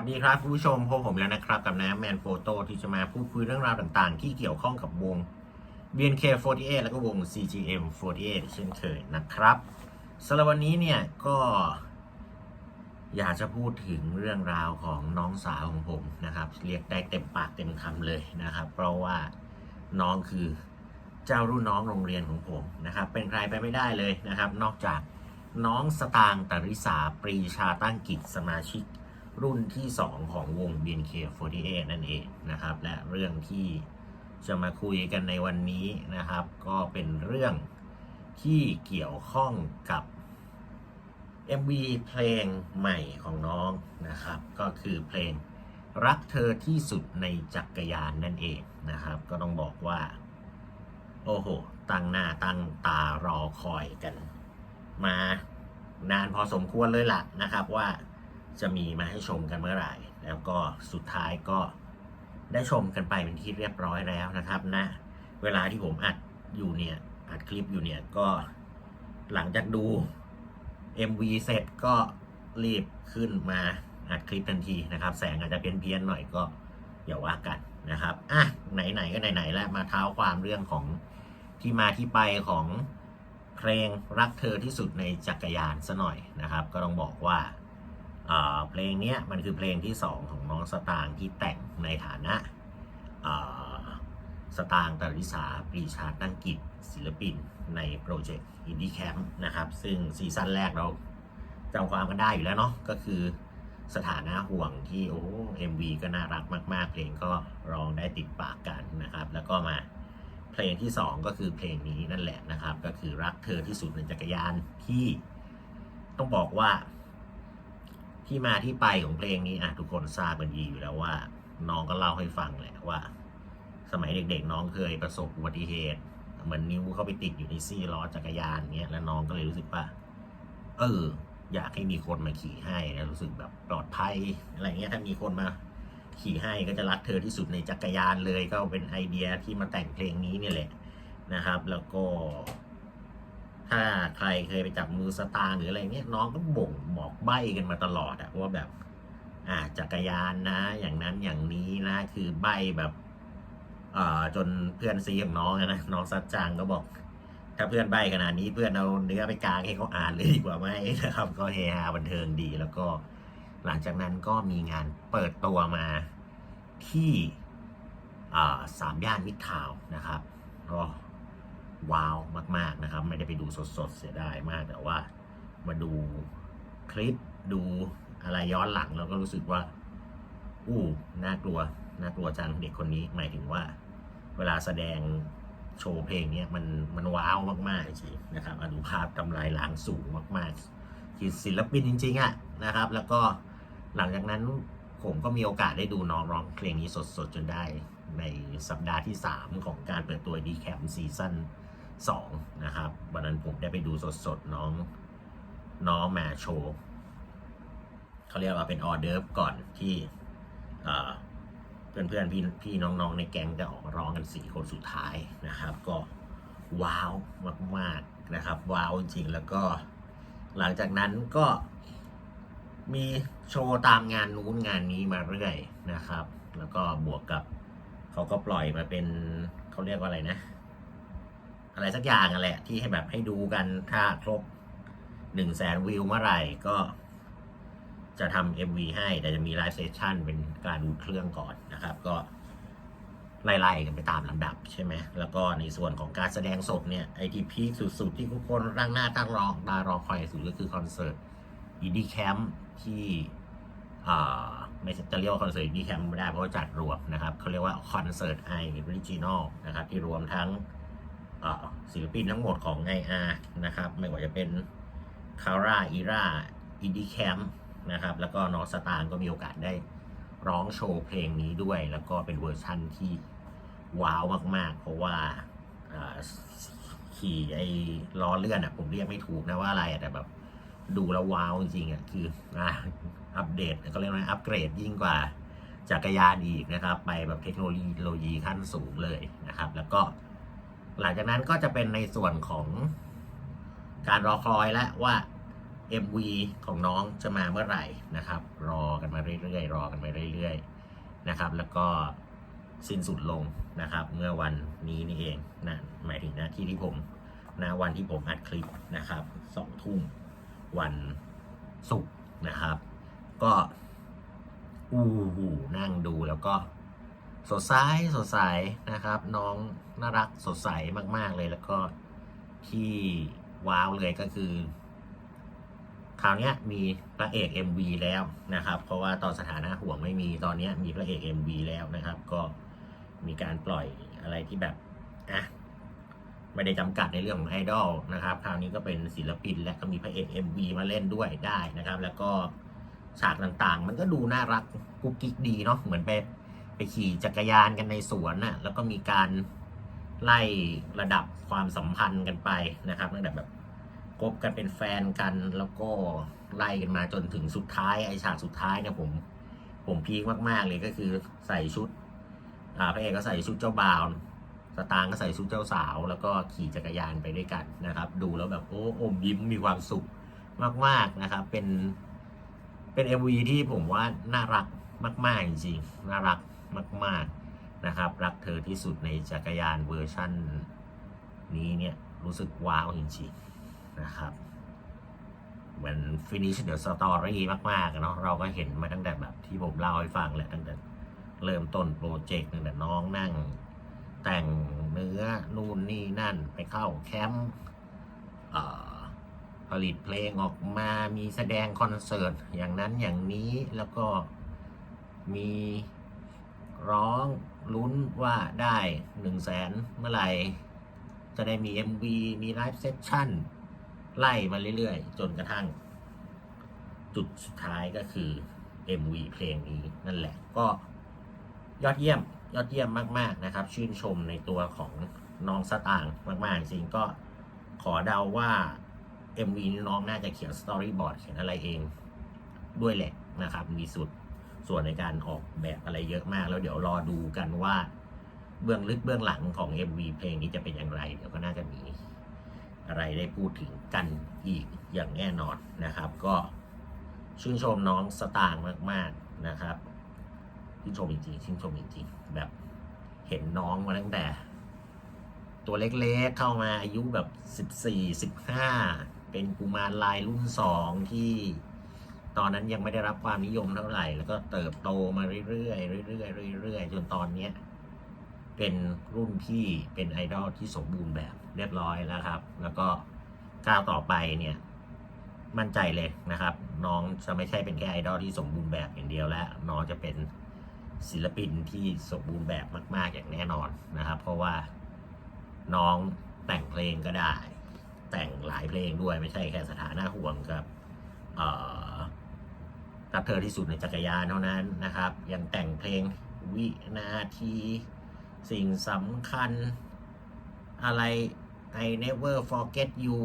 สดีครับคุณผู้ชมพบผมแล้วนะครับ กับน้ำแมนโฟโต้ที่จะมาพูดคุยเรื่องราวต่างๆ ที่เกี่ยวข้องกับวง BNK48 แล้วก็วง CGM48 เช่นเคยนะครับสำหรับวันนี้เนี่ยก็ อยากจะพูดถึงเรื่องราวของน้องสาวของผมนะครับ เรียกได้เต็มปากเต็มคำเลยนะครับ เพราะว่าน้องคือเจ้ารุ่นน้องโรงเรียนของผมนะครับ เป็นใครไปไม่ได้เลยนะครับ นอกจากน้องสตางตริสาปรีชาตั้งกิจสมาชิก รุ่นที่ 2 ของวง BNK48 นั่นเองนะครับ และเรื่องที่จะมาคุยกันในวันนี้นะครับ ก็เป็นเรื่องที่เกี่ยวข้องกับ MV เพลงใหม่ของน้องนะครับ ก็คือเพลงรักเธอที่สุดในจักรยานนั่นเองนะครับ ก็ต้องบอกว่า โอ้โห ตั้งหน้าตั้งตารอคอยกัน มานานพอสมควรเลยล่ะนะครับว่า จะมีมาให้ชมกันเมื่อไหร่ แล้วก็สุดท้ายก็ได้ชมกันไปเป็นที่เรียบร้อยแล้วนะครับนะ เวลาที่ผมอัดอยู่เนี่ย อัดคลิปอยู่เนี่ยก็หลังจากดู MV เสร็จก็รีบขึ้นมาอัดคลิปทันทีนะครับ แสงอาจจะเพี้ยนๆหน่อยก็อย่าว่ากันนะครับ อะ ไหนๆก็ไหนๆแล้วมาเท้าความเรื่องของที่มาที่ไปของเพลงรักเธอที่สุดในจักรยานซะหน่อยนะครับ ก็ต้องบอกว่าอ่า เพลงนี้มันคือเพลงที่ 2 ของน้องสตางค์ที่แต่งในฐานะสตางค์ตริสาปรีชาตั้งกิจศิลปินในโปรเจกต์อินดี้แคมป์นะครับ ซึ่งซีซั่นแรกเราจำความกันได้อยู่แล้วเนาะก็คือสถานะห่วงที่โอ้เอ็มวีก็น่ารักมาก ๆ เพลงก็ร้องได้ติดปากกันนะครับ แล้วก็มาเพลงที่ 2 ก็คือเพลงนี้นั่นแหละนะครับ ก็คือรักเธอที่สุดในจักรยานที่ต้องบอกว่า ที่มาที่ไปของเพลงนี้อะทุกคนทราบกันดีอยู่แล้วว่า น้องก็เล่าให้ฟังแหละว่า สมัยเด็กๆ น้องเคยประสบอุบัติเหตุ เหมือนนิ้วเข้าไปติดอยู่ในซี่ล้อจักรยานเงี้ยแล้วน้องก็เลยรู้สึกว่าเอออยากให้มีคนมาขี่ให้แล้วรู้สึกแบบปลอดภัยอะไรเงี้ยถ้ามีคนมาขี่ให้ก็จะรักเธอที่สุดในจักรยานเลยก็เป็นไอเดียที่มาแต่งเพลงนี้เนี่ยแหละนะครับ แล้วก็ ถ้าใครเคยไปจับมือสตาร์หรืออะไรเงี้ยน้องก็บ่งบอกใบ้กันมาตลอดอะว่าแบบ อ่าจักรยานนะ อย่างนั้นอย่างนี้นะ คือใบ้แบบอ่าจนเพื่อนซีของน้องนะน้องซัดจางก็บอก ถ้าเพื่อนใบ้ขนาดนี้เพื่อนเอาเนื้อไปกลางให้เขาอ่านเลยดีกว่าไหมนะครับ ก็เฮฮาบันเทิงดี แล้วก็ หลังจากนั้นก็มีงานเปิดตัวมาที่อ่าสามย่านมิตรทาวน์นะครับก็ ว้าวมาก ๆนะครับ ไม่ได้ไปดูสดๆเสียดายมากแต่ว่า มาดูคลิปดูอะไรย้อนหลังเราก็รู้สึกว่า อู้น่ากลัวน่ากลัวจังเด็กคนนี้หมายถึงว่า เวลาแสดงโชว์เพลงเนี้ยมันมันว้าวมากๆจริงนะครับอนุภาพกำไรล้างสูงมากๆคือศิลปินจริงๆอะนะครับ แล้วก็หลังจากนั้นผมก็มีโอกาสได้ดูน้องร้องเพลงนี้สดๆจนได้ในสัปดาห์ที่ 3 ของการเปิดตัวดีแคมซีซั่น สองนะครับ วันนั้นผมได้ไปดูสดๆ น้องน้องมาโชว์เขาเรียกว่าเป็นออเดิร์ฟก่อนที่เพื่อนเพื่อนๆพี่พี่น้องๆในแก๊งจะออกร้องกันสี่คนสุดท้ายนะครับ ก็ว้าวมากๆนะครับ ว้าวจริงแล้วก็หลังจากนั้นก็มีโชว์ตามงานนู้นงานนี้มาเรื่อยนะครับ แล้วก็บวกกับเขาก็ปล่อยมาเป็นเขาเรียกว่าอะไรนะ อะไรสักอย่างอะแหละ ที่ให้แบบให้ดูกันถ้าครบหนึ่งแสนวิวเมื่อไหร่ก็จะทำ MV ให้แต่จะมีไลฟ์เซสชั่นเป็นการดูเครื่องก่อนนะครับ ก็ไล่ๆกันไปตามลำดับใช่ไหมแล้วก็ในส่วนของการแสดงสดเนี่ยไอที่พีคสุดๆ ที่ทุกคนร่างหน้าตั้งรองตารอคอยสุดก็คือคอนเสิร์ตอีดี้แคมป์ที่อ่าไม่จะเรียกว่าคอนเสิร์ตอีดี้แคมป์ไม่ได้เพราะจัดรวมนะครับเขาเรียกว่าคอนเสิร์ตไอออริจินอลนะครับที่รวมทั้ง ศิลปินทั้งหมดของ IR นะครับ ไม่ว่าจะเป็นคาร่าอีราอินดี้แคมนะครับ แล้วก็น้องสตางค์ก็มีโอกาสได้ร้องโชว์เพลงนี้ด้วย แล้วก็เป็นเวอร์ชั่นที่ว้าวมาก ๆ เพราะว่าขี่ไอ้ล้อเลื่อนอะผมเรียกไม่ถูกนะว่าอะไรแต่แบบดูแล้วว้าวจริงๆอะคืออัปเดตก็เรียกว่าอัปเกรดยิ่งกว่าจักรยานอีกนะครับ ไปแบบเทคโนโลยีขั้นสูงเลยนะครับ แล้วก็ หลังจากนั้นก็จะเป็นในส่วนของการรอคอยแล้วว่า MV ของน้องจะมาเมื่อไหร่นะครับ รอกันมาเรื่อยๆรอกันมาเรื่อยๆนะครับ แล้วก็สิ้นสุดลงนะครับ เมื่อวันนี้นี่เองนะหมายถึงหน้าที่ที่ผมนะวันที่ผมอัดคลิปนะครับสองทุ่มวันศุกร์นะครับ ก็อู้หูนั่งดูแล้วก็ สดใสสดใสนะครับ น้องน่ารักสดใสมาก ๆ เลยแล้วก็ที่ว้าวเลยก็คือ คราวนี้มีพระเอก MV แล้วนะครับ เพราะว่าตอนสถานะห่วงไม่มีตอนนี้มีพระเอก MV แล้วนะครับ ก็มีการปล่อยอะไรที่แบบอะไม่ได้จำกัดในเรื่องของไอดอลนะครับ คราวนี้ก็เป็นศิลปินและก็มีพระเอก MV มาเล่นด้วยได้นะครับ แล้วก็ฉากต่างๆ มันก็ดูน่ารักกุ๊กกิ๊กดีเนาะเหมือนไป ไปขี่จักรยานกันในสวนน่ะแล้วก็มีการไล่ระดับความสัมพันธ์กันไปนะครับตั้งแต่แบบคบกันเป็นแฟนกันแล้วก็ไล่กันมาจนถึงสุดท้ายไอฉากสุดท้ายเนี่ยผมผมพีคมากๆเลยก็คือใส่ชุดอ่าพระเอกก็ใส่ชุดเจ้าบ่าวสตางก็ใส่ชุดเจ้าสาว แล้วก็ขี่จักรยานไปด้วยกันนะครับ ดูแล้วแบบโอ้อมยิ้มมีความสุขมากๆนะครับ เป็นเป็น MV ที่ผมว่าน่ารักมาก ๆ จริงๆน่ารัก มาก ๆนะครับ รักเธอที่สุดในจักรยานเวอร์ชั่นนี้เนี่ย รู้สึกว้าวจริงๆนะครับเหมือน finish the story มากๆอะเนาะเราก็เห็นมาตั้งแต่แบบที่ผมเล่าให้ฟังแหละตั้งแต่เริ่มต้นโปรเจกต์ตั้งแต่น้องนั่ง แต่งเนื้อนู่นนี่นั่นไปเข้าแคมป์ผลิตเพลงออกมามีแสดงคอนเสิร์ต อย่างนั้นอย่างนี้แล้วก็มี ร้องลุ้นว่าได้หนึ่งแสนเมื่อไหร่ จะได้มี MV มีไลฟ์เซสชั่นไล่มาเรื่อยๆ จนกระทั่ง จุดสุดท้ายก็คือ MV เพลงนี้นั่นแหละก็ยอดเยี่ยมยอดเยี่ยมมากๆนะครับ ชื่นชมในตัวของน้องสตางค์มาก ๆ จริงก็ขอเดาว่า MV นี้น้องน่าจะเขียนสตอรี่บอร์ดเขียนอะไรเองด้วยแหละนะครับ มีสุด ส่วนในการออกแบบอะไรเยอะมาก แล้วเดี๋ยวรอดูกันว่า เบื้องลึกเบื้องหลังของ MV เพลงนี้จะเป็นอย่างไร เดี๋ยวก็น่าจะมีอะไรได้พูดถึงกันอีกอย่างแน่นอนนะครับ ก็ชื่นชมน้องสตางค์มาก ๆนะครับชื่นชมจริงๆชื่นชมจริงๆแบบเห็นน้องมาตั้งแต่ตัวเล็กๆเข้ามาอายุแบบสิบสี่สิบห้าเป็นกุมารลายรุ่นสองที่ ตอนนั้นยังไม่ได้รับความนิยมเท่าไหร่ แล้วก็เติบโตมาเรื่อยๆเรื่อยๆเรื่อยๆจนตอนเนี้ยเป็นรุ่นพี่เป็นไอดอลที่สมบูรณ์แบบเรียบร้อยแล้วครับ แล้วก็ก้าวต่อไปเนี่ย มั่นใจเลยนะครับ น้องจะไม่ใช่เป็นแค่ไอดอลที่สมบูรณ์แบบอย่างเดียวแล้ว น้องจะเป็นศิลปินที่สมบูรณ์แบบมาก ๆ อย่างแน่นอนนะครับ เพราะว่าน้องแต่งเพลงก็ได้ แต่งหลายเพลงด้วยไม่ใช่แค่สถานะห่วงกับ เอ่อ กับเธอที่สุดในจักรยานเท่านั้นนะครับ ยังแต่งเพลงวินาที สิ่งสำคัญ อะไร I never forget you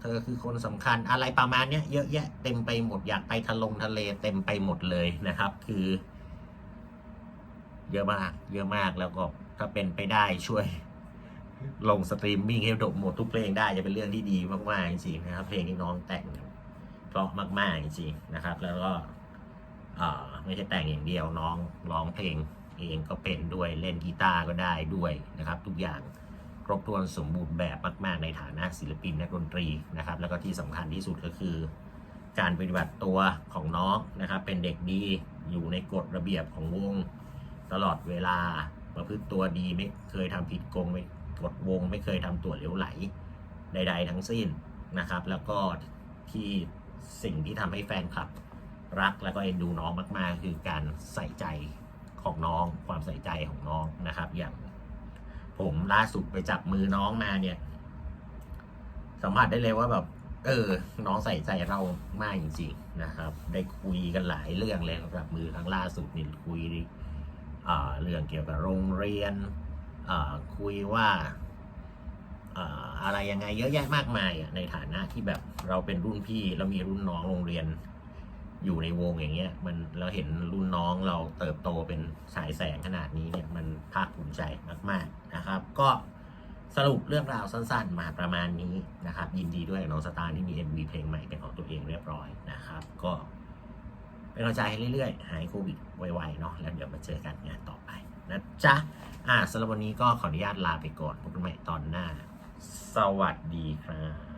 เธอคือคนสำคัญอะไรประมาณเนี้ยเยอะแยะเต็มไปหมดอยากไปทะลงทะเลเต็มไปหมดเลยนะครับ คือ เยอะมาก เยอะมากแล้วก็ถ้าเป็นไปได้ช่วยลงสตรีมมิ่งให้ดกหมดทุกเพลงได้จะเป็นเรื่องที่ดีมาก ๆ จริงๆนะครับ เพลงที่น้องแต่ง เพราะมาก ๆ จริงๆนะครับ แล้วก็ไม่ใช่แต่งอย่างเดียวน้องร้องเพลงเองก็เป็นด้วยเล่นกีตาร์ก็ได้ด้วยนะครับ ทุกอย่างครบถ้วนสมบูรณ์แบบมากๆ ในฐานะศิลปินนักดนตรีนะครับ แล้วก็ที่สำคัญที่สุดก็คือ การปฏิบัติตัวของน้องนะครับ เป็นเด็กดีอยู่ในกฎระเบียบของวงตลอดเวลาประพฤติตัวดีไม่เคยทำผิดกงไม่กฎวง ไม่เคยทำตัวเหลวไหลใด ๆ ทั้งสิ้นนะครับ แล้วก็ที่ สิ่งที่ทำให้แฟนคลับ รักแล้วก็เอ็นดูน้องมาก ๆ คือการใส่ใจของน้องความใส่ใจของน้องนะครับ อย่าง ผมล่าสุดไปจับมือน้องมาเนี่ยสัมผัสได้เลยว่าแบบ เออ น้องใส่ใจเรามากจริง ๆ นะครับ ได้คุยกันหลายเรื่องเลยกับมือครั้งล่าสุดนี่คุยเรื่องเกี่ยวกับโรงเรียนคุยว่า อะไรยังไงเยอะแยะมากมายในฐานะที่แบบเราเป็นรุ่นพี่แล้วมีรุ่นน้องโรงเรียนอยู่ในวงอย่างเงี้ยมันเราเห็นรุ่นน้องเราเติบโตเป็นฉายแสงขนาดนี้เนี่ยมันภาคภูมิใจมาก ๆนะครับ ก็สรุปเรื่องราวสั้นๆ มาประมาณนี้นะครับ ยินดีด้วยน้องสตาร์ที่มี MV เพลงใหม่เป็นของตัวเองเรียบร้อยนะครับ ก็เป็นกำลังใจให้เรื่อยๆ หายโควิดไวๆเนาะแล้วเดี๋ยวมาเจอกันงานต่อไปนะจ๊ะอ่าสำหรับวันนี้ก็ขออนุญาตลาไปก่อนพบกันใหม่ตอนหน้า สวัสดีครับ